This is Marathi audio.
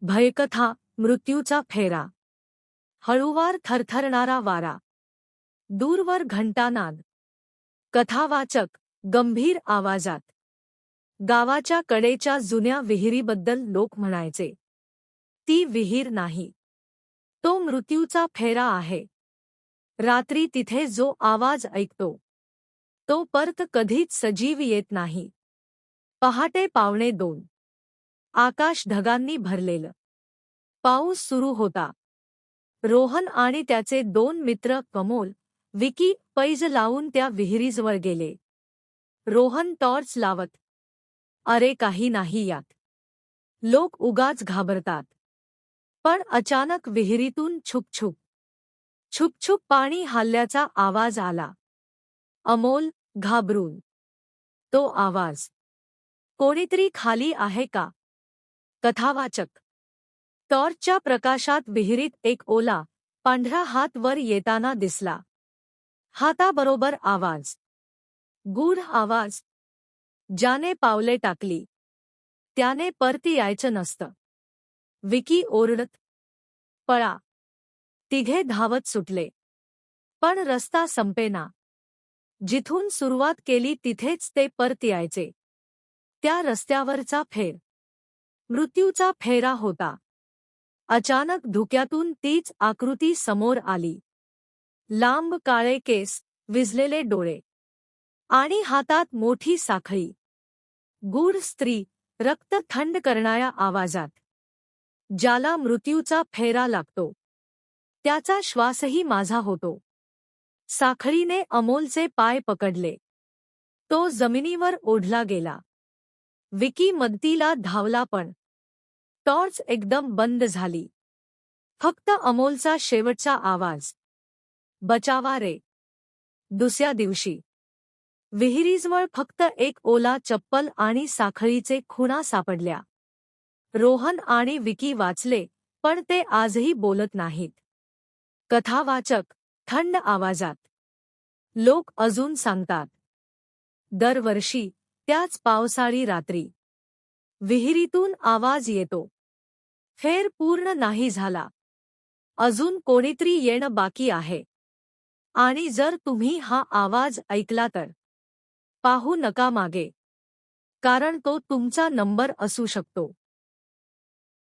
भयकथा मृत्यूचा फेरा. हळुवार थरथरणारा वारा. दूरवर घंटानाद. कथावाचक गंभीर आवाजात. गावाच्या कडेच्या जुन्या विहिरीबद्दल लोक म्हणायचे. ती विहीर नाही. तो मृत्यूचा फेरा आहे. रात्री तिथे जो आवाज ऐकतो. तो परत कधीच सजीव येत नाही. पहाटे पावणे दोन. आकाश ढगांनी भरलेलं. पाऊस सुरू होता. रोहन आणि त्याचे दोन मित्र कमोल विकी पैज लावून त्या विहिरीजवळ गेले. रोहन टॉर्च लावत अरे काही नाही यात. लोक उगाच घाबरतात. पण अचानक विहिरीतून छुपछुप छुपछुप पाणी हल्ल्याचा आवाज आला. अमोल घाबरून तो आवाज कोणीतरी खाली आहे का? कथावाचक. टॉर्चच्या प्रकाशात विहिरीत एक ओला पांढरा हात वर येताना दिसला. हाताबरोबर आवाज. गूढ आवाज. ज्याने पावले टाकली. त्याने परती यायचं नसतं. विकी ओरडत. पळा. तिघे धावत सुटले. पण रस्ता संपेना. जिथून सुरुवात केली तिथेच ते परत यायचे. त्या रस्त्यावरचा फेर. मृत्यूचा फेरा होता. अचानक धुक्यातून तीच आकृती समोर आली. लांब काळे केस विजलेले डोळे. आणि हातात मोठी साखळी. गूढ स्त्री रक्त थंड करणाऱ्या आवाजात. ज्याला मृत्यूचा फेरा लागतो. त्याचा श्वासही माझा होतो. साखळीने अमोलचे पाय पकडले. तो जमिनीवर ओढला गेला. विकी मदतीला धावला पण. टॉर्च एकदम बंद झाली. फक्त अमोलचा शेवटचा आवाज. बचावा रे. दुसऱ्या दिवशी. विहिरीजवळ फक्त एक ओला चप्पल आणि साखळीचे खुणा सापडल्या. रोहन आणि विकी वाचले पण ते आजही बोलत नाहीत. कथावाचक थंड आवाजात. लोक अजून सांगतात. दरवर्षी त्याच पावसाळी रात्री. विहिरीतून आवाज येतो. फेर पूर्ण नाही झाला. अजून कोणीतरी येणं बाकी आहे. आणि जर तुम्ही हा आवाज ऐकला तर. पाहू नका मागे. कारण तो तुमचा नंबर असू शकतो.